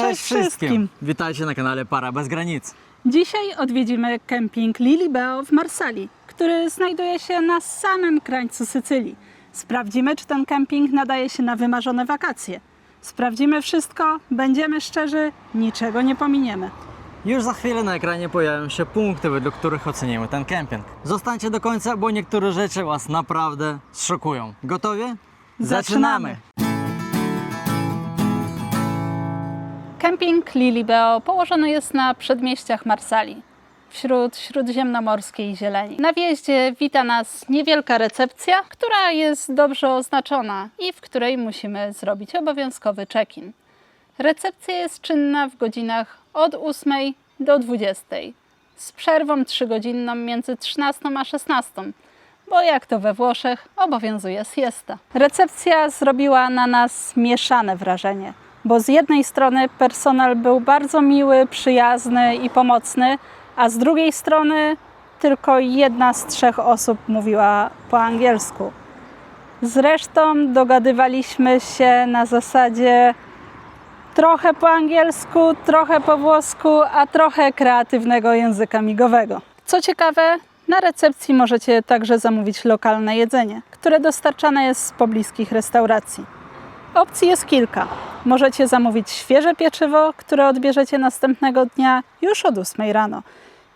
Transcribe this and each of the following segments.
Cześć, wszystkim! Witajcie na kanale Para Bez Granic. Dzisiaj odwiedzimy kemping Lilibeo w Marsali, który znajduje się na samym krańcu Sycylii. Sprawdzimy, czy ten kemping nadaje się na wymarzone wakacje. Sprawdzimy wszystko, będziemy szczerzy, niczego nie pominiemy. Już za chwilę na ekranie pojawią się punkty, według których ocenimy ten kemping. Zostańcie do końca, bo niektóre rzeczy Was naprawdę zszokują. Gotowi? Zaczynamy. Kemping Lilibeo położony jest na przedmieściach Marsali, wśród śródziemnomorskiej zieleni. Na wjeździe wita nas niewielka recepcja, która jest dobrze oznaczona i w której musimy zrobić obowiązkowy check-in. Recepcja jest czynna w godzinach od 8 do 20, z przerwą 3-godzinną między 13 a 16 bo jak to we Włoszech obowiązuje siesta. Recepcja zrobiła na nas mieszane wrażenie, bo z jednej strony personel był bardzo miły, przyjazny i pomocny, a z drugiej strony tylko jedna z trzech osób mówiła po angielsku. Zresztą dogadywaliśmy się na zasadzie trochę po angielsku, trochę po włosku, a trochę kreatywnego języka migowego. Co ciekawe, na recepcji możecie także zamówić lokalne jedzenie, które dostarczane jest z pobliskich restauracji. Opcji jest kilka. Możecie zamówić świeże pieczywo, które odbierzecie następnego dnia już od 8 rano,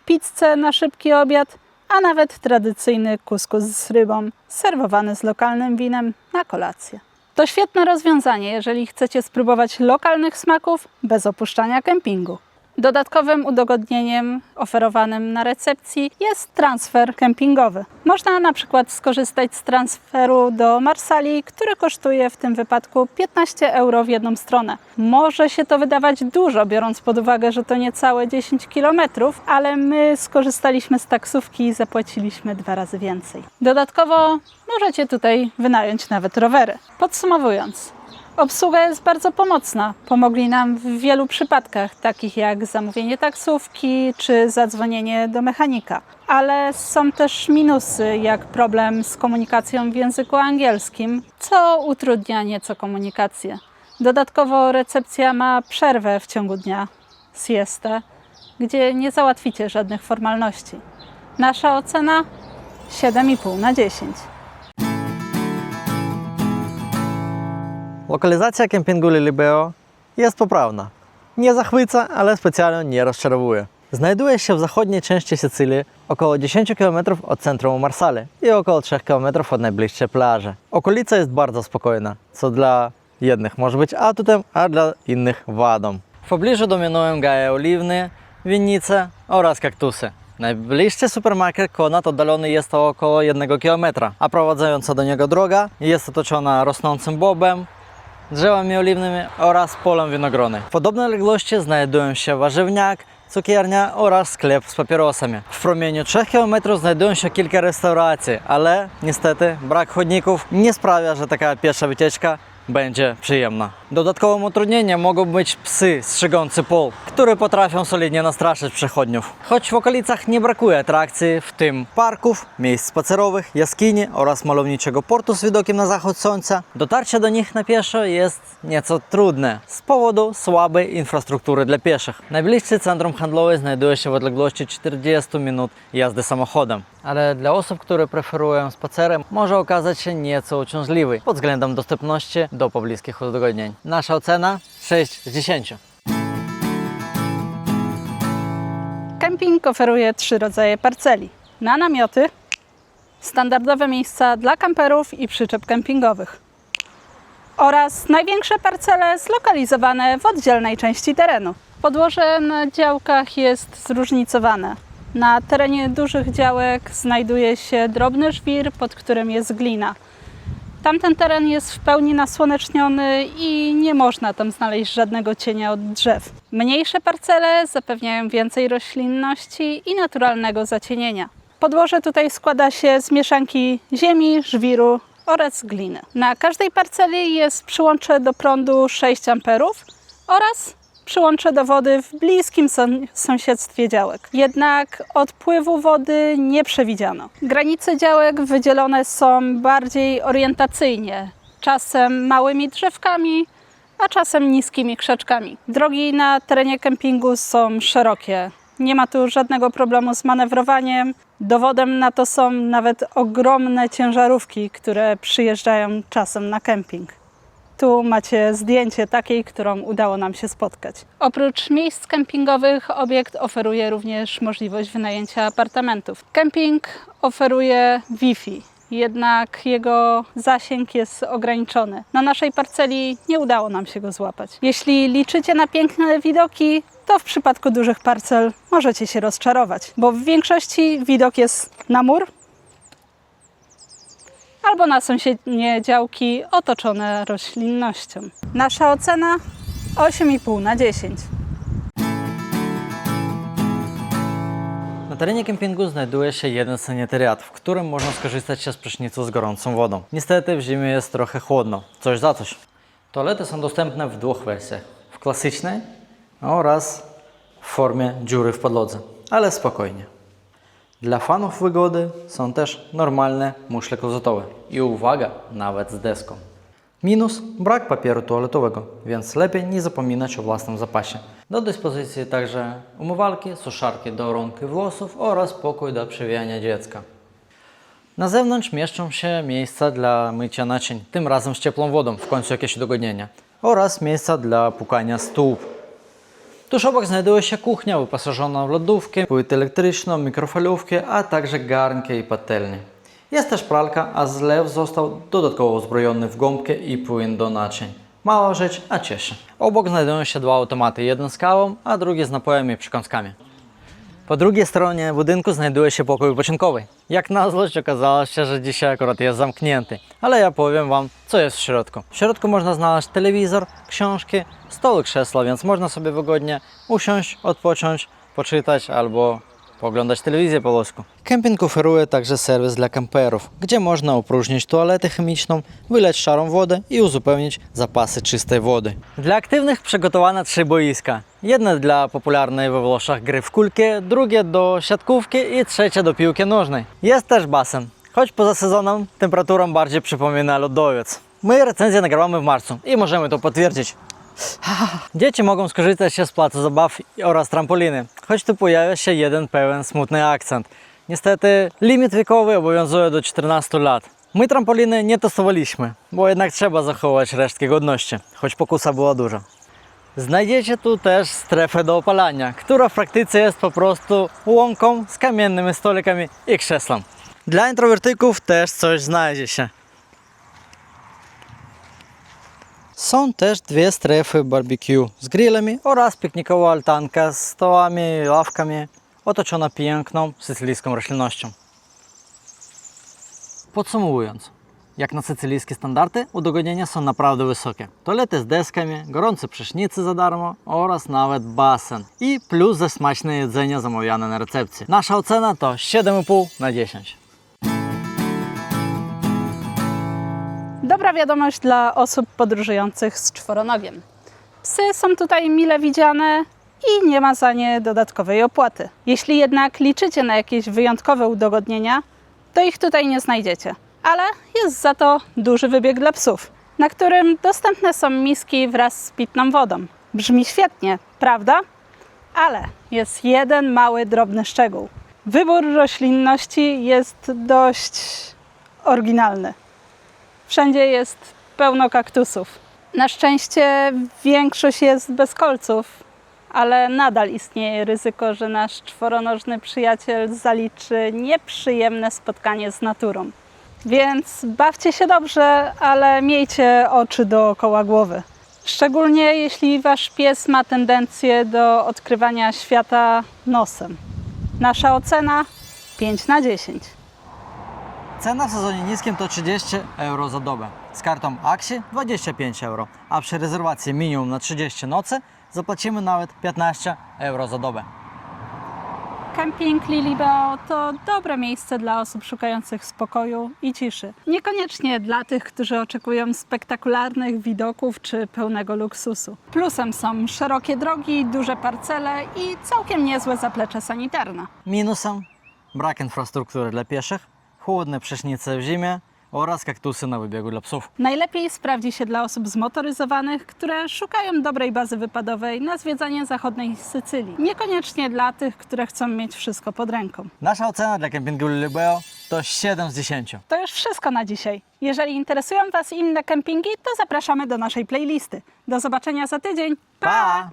pizzę na szybki obiad, a nawet tradycyjny kuskus z rybą, serwowany z lokalnym winem na kolację. To świetne rozwiązanie, jeżeli chcecie spróbować lokalnych smaków bez opuszczania kempingu. Dodatkowym udogodnieniem oferowanym na recepcji jest transfer kempingowy. Można na przykład skorzystać z transferu do Marsali, który kosztuje w tym wypadku 15 euro w jedną stronę. Może się to wydawać dużo, biorąc pod uwagę, że to niecałe 10 km, ale my skorzystaliśmy z taksówki i zapłaciliśmy dwa razy więcej. Dodatkowo możecie tutaj wynająć nawet rowery. Podsumowując, Obsługa jest bardzo pomocna. Pomogli nam w wielu przypadkach, takich jak zamówienie taksówki czy zadzwonienie do mechanika. Ale są też minusy, jak problem z komunikacją w języku angielskim, co utrudnia nieco komunikację. Dodatkowo recepcja ma przerwę w ciągu dnia, siestę, gdzie nie załatwicie żadnych formalności. Nasza ocena 7,5 na 10. Lokalizacja kempingu Lilibeo jest poprawna. Nie zachwyca, ale specjalnie nie rozczarowuje. Znajduje się w zachodniej części Sycylii, około 10 km od centrum Marsale i około 3 km od najbliższej plaży. Okolica jest bardzo spokojna, co dla jednych może być atutem, a dla innych wadą. W pobliżu dominują gaje oliwne, winnice oraz kaktusy. Najbliższy supermarket Konat oddalony jest o około 1 km, a prowadząca do niego droga jest otoczona rosnącym bobem, drzewami oliwnymi oraz polem winogrony. W podobnej odległości znajdują się warzywniak, cukiernia oraz sklep z papierosami. W promieniu 3 km znajdują się kilka restauracji, ale niestety brak chodników nie sprawia, że taka piesza wycieczka będzie przyjemna. Dodatkowym utrudnieniem mogą być psy strzygący pol, które potrafią solidnie nastraszyć przechodniów. Choć w okolicach nie brakuje atrakcji, w tym parków, miejsc spacerowych, jaskini oraz malowniczego portu z widokiem na zachód słońca, dotarcie do nich na pieszo jest nieco trudne z powodu słabej infrastruktury dla pieszych. Najbliższe centrum handlowe znajduje się w odległości 40 minut jazdy samochodem, ale dla osób, które preferują spacery, może okazać się nieco uciążliwy pod względem dostępności do pobliskich udogodnień. Nasza ocena 6 z 10. Kemping oferuje trzy rodzaje parceli. Na namioty, standardowe miejsca dla kamperów i przyczep kempingowych oraz największe parcele zlokalizowane w oddzielnej części terenu. Podłoże na działkach jest zróżnicowane. Na terenie dużych działek znajduje się drobny żwir, pod którym jest glina. Tamten teren jest w pełni nasłoneczniony i nie można tam znaleźć żadnego cienia od drzew. Mniejsze parcele zapewniają więcej roślinności i naturalnego zacienienia. Podłoże tutaj składa się z mieszanki ziemi, żwiru oraz gliny. Na każdej parceli jest przyłącze do prądu 6 amperów oraz przyłącze do wody w bliskim sąs- sąsiedztwie działek. Jednak odpływu wody nie przewidziano. Granice działek wydzielone są bardziej orientacyjnie, czasem małymi drzewkami, a czasem niskimi krzaczkami. Drogi na terenie kempingu są szerokie. Nie ma tu żadnego problemu z manewrowaniem. Dowodem na to są nawet ogromne ciężarówki, które przyjeżdżają czasem na kemping. Tu macie zdjęcie takiej, którą udało nam się spotkać. Oprócz miejsc kempingowych, obiekt oferuje również możliwość wynajęcia apartamentów. Kemping oferuje Wi-Fi, jednak jego zasięg jest ograniczony. Na naszej parceli nie udało nam się go złapać. Jeśli liczycie na piękne widoki, to w przypadku dużych parcel możecie się rozczarować, bo w większości widok jest na mur, albo na sąsiednie działki otoczone roślinnością. Nasza ocena 8,5 na 10. Na terenie kempingu znajduje się jeden sanitariat, w którym można skorzystać się z prysznicu z gorącą wodą. Niestety w zimie jest trochę chłodno, coś za coś. Toalety są dostępne w dwóch wersjach. W klasycznej oraz w formie dziury w podłodze, ale spokojnie. Dla fanów wygody są też normalne muszle klozetowe i uwaga, nawet z deską. Minus brak papieru toaletowego, więc lepiej nie zapominać o własnym zapasie. Do dyspozycji także umywalki, suszarki do rąk i włosów oraz pokój do przewijania dziecka. Na zewnątrz mieszczą się miejsca dla mycia naczyń, tym razem z ciepłą wodą, w końcu jakieś udogodnienia, oraz miejsca dla pukania stóp. Tuż obok znajduje się kuchnia wyposażona w lodówkę, płytę elektryczną, mikrofalówkę, a także garnkę i patelnię. Jest też pralka, a zlew został dodatkowo uzbrojony w gąbkę i płyn do naczyń. Mała rzecz, a cieszy. Obok znajdują się dwa automaty, jeden z kawą, a drugi z napojami i przekąskami. Po drugiej stronie budynku znajduje się pokój wypoczynkowy. Jak na złość okazało się, że dzisiaj akurat jest zamknięty, ale ja powiem Wam, co jest w środku. W środku można znaleźć telewizor, książki, stoły, krzesła, więc można sobie wygodnie usiąść, odpocząć, poczytać albo pooglądać telewizję po polsku. Kemping oferuje także serwis dla kamperów, gdzie można opróżnić toaletę chemiczną, wylać szarą wodę i uzupełnić zapasy czystej wody. Dla aktywnych przygotowane trzy boiska. Jedno dla popularnej we Włoszech gry w kulkę, drugie do siatkówki i trzecie do piłki nożnej. Jest też basen, choć poza sezonem temperaturą bardziej przypomina lodowiec. My recenzję nagrywamy w marcu i możemy to potwierdzić. Dzieci mogą skorzystać się z placu zabaw oraz trampoliny, choć tu pojawia się jeden pełen smutny akcent. Niestety limit wiekowy obowiązuje do 14 lat. My trampoliny nie testowaliśmy, bo jednak trzeba zachować resztki godności, choć pokusa była duża. Znajdziecie tu też strefę do opalania, która w praktyce jest po prostu łąką z kamiennymi stolikami i krzesłem. Dla introwertyków też coś znajdzie się. Są też dwie strefy barbecue z grillami oraz piknikowa altanka z stołami i ławkami otoczona piękną sycylijską roślinnością. Podsumowując, jak na sycylijskie standardy, udogodnienia są naprawdę wysokie. Toalety z deskami, gorące prysznice za darmo oraz nawet basen. I plus ze smaczne jedzenie zamawiane na recepcji. Nasza ocena to 7,5 na 10. Dobra wiadomość dla osób podróżujących z czworonogiem. Psy są tutaj mile widziane i nie ma za nie dodatkowej opłaty. Jeśli jednak liczycie na jakieś wyjątkowe udogodnienia, to ich tutaj nie znajdziecie. Ale jest za to duży wybieg dla psów, na którym dostępne są miski wraz z pitną wodą. Brzmi świetnie, prawda? Ale jest jeden mały, drobny szczegół. Wybór roślinności jest dość oryginalny. Wszędzie jest pełno kaktusów. Na szczęście większość jest bez kolców, ale nadal istnieje ryzyko, że nasz czworonożny przyjaciel zaliczy nieprzyjemne spotkanie z naturą. Więc bawcie się dobrze, ale miejcie oczy dookoła głowy. Szczególnie jeśli wasz pies ma tendencję do odkrywania świata nosem. Nasza ocena 5 na 10. Cena w sezonie niskim to 30 euro za dobę. Z kartą Axi 25 euro, a przy rezerwacji minimum na 30 nocy zapłacimy nawet 15 euro za dobę. Kemping Lilibeo to dobre miejsce dla osób szukających spokoju i ciszy. Niekoniecznie dla tych, którzy oczekują spektakularnych widoków czy pełnego luksusu. Plusem są szerokie drogi, duże parcele i całkiem niezłe zaplecze sanitarne. Minusem brak infrastruktury dla pieszych, chłodne prysznice w zimie, oraz kaktusy na wybiegu dla psów. Najlepiej sprawdzi się dla osób zmotoryzowanych, które szukają dobrej bazy wypadowej na zwiedzanie zachodniej Sycylii. Niekoniecznie dla tych, które chcą mieć wszystko pod ręką. Nasza ocena dla kempingu Lilibeo to 7 z 10. To już wszystko na dzisiaj. Jeżeli interesują Was inne kempingi, to zapraszamy do naszej playlisty. Do zobaczenia za tydzień. Pa!